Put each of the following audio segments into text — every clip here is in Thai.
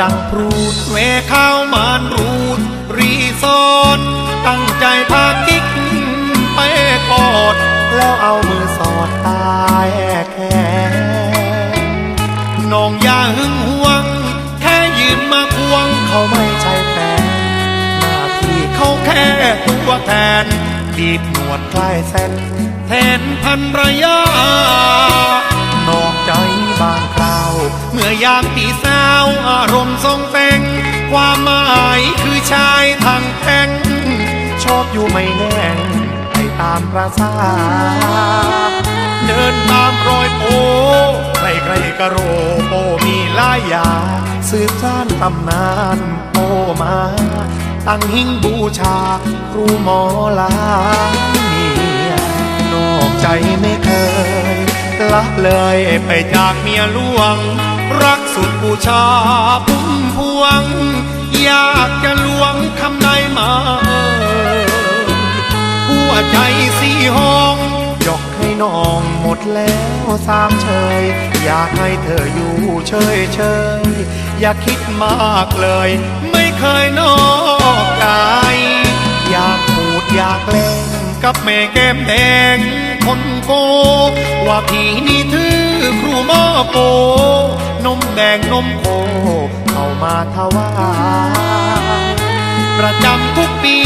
ดังพูดเมฆข้าวมานรูด รีสอร์ทตั้งใจพากิ๊กไปกอด แล้วเอามือสอดตายแค่น้องอย่าหึงหวง แค่ยืนมาควงเขาไม่ใช่แฟนหน้าที่เขาแค่ตัวแทนบีบหนวดคลายเส้นแทนพันรยา เมื่อยามตีสาวอารมณ์ทรงเต็งความหมายคือชายทางแท่งชอบอยู่ไม่แน่งไปตามประสาเดินตามรอยโปใครใครๆก็โรโปมีลายยาสืบสานตำนานโปมา ตั้งหิ้งบูชาครูหมอลาเนี่ยนอกใจไม่เคย ละเลยไปจากเมียหลวง รักสุดบูชาพุ่มพวง อยากจะลวงคำใดมาหัวใจสีห้องยกให้น้องหมดแล้วสามเชย อยากให้เธออยู่เฉยเฉยอย่าคิดมากเลย ไม่เคยนอกใจอยากพูดอยากเล่นกับแม่แก้มแดง คนโก ว่าพี่นี่ถือครูหมอโป นมแดงนมโคเข้ามาถวายประจำทุกปี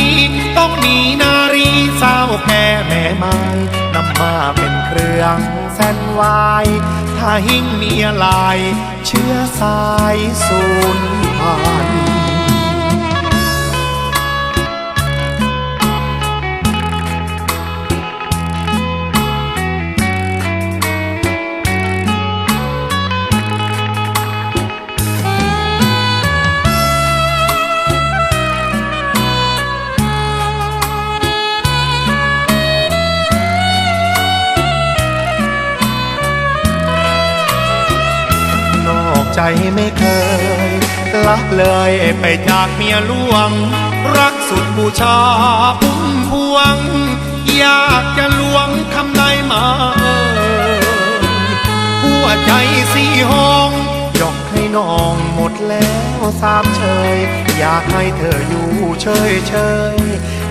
ต้องมีนารีสาวแก่แม่ไม้นำมาเป็นเครื่องเส้นไหวถ้าหิ้งเมียลาย เชื้อสายสูญพันธุ์ ใจไม่เคยละเลยไปจากเมียหลวง รักสุดบูชาพุ่มพวง อยากจะลวงคำใดมาเอ่ยหัวใจสี่ห้องยกให้น้องหมดแล้วสามเชย อยากให้เธออยู่เฉยเฉย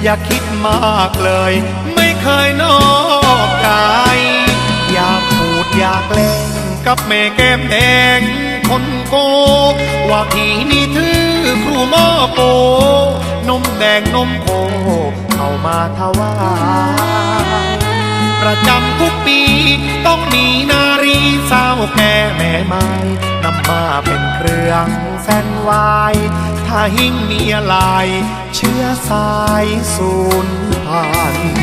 อย่าคิดมากเลย ไม่เคยนอกใจอยากพูดอยากเล่นกับแม่แก้มแดง คนโก ว่าพี่นี่ถือครูหมอโป นมแดงนมโคเข้ามาถวายประจำทุกปีต้องมีนารีสาวแก่แม่ไม้นำมาเป็นเครื่องเส้นไหวถ้าหิ้งเมียลายเชื้อสายสูญพันธ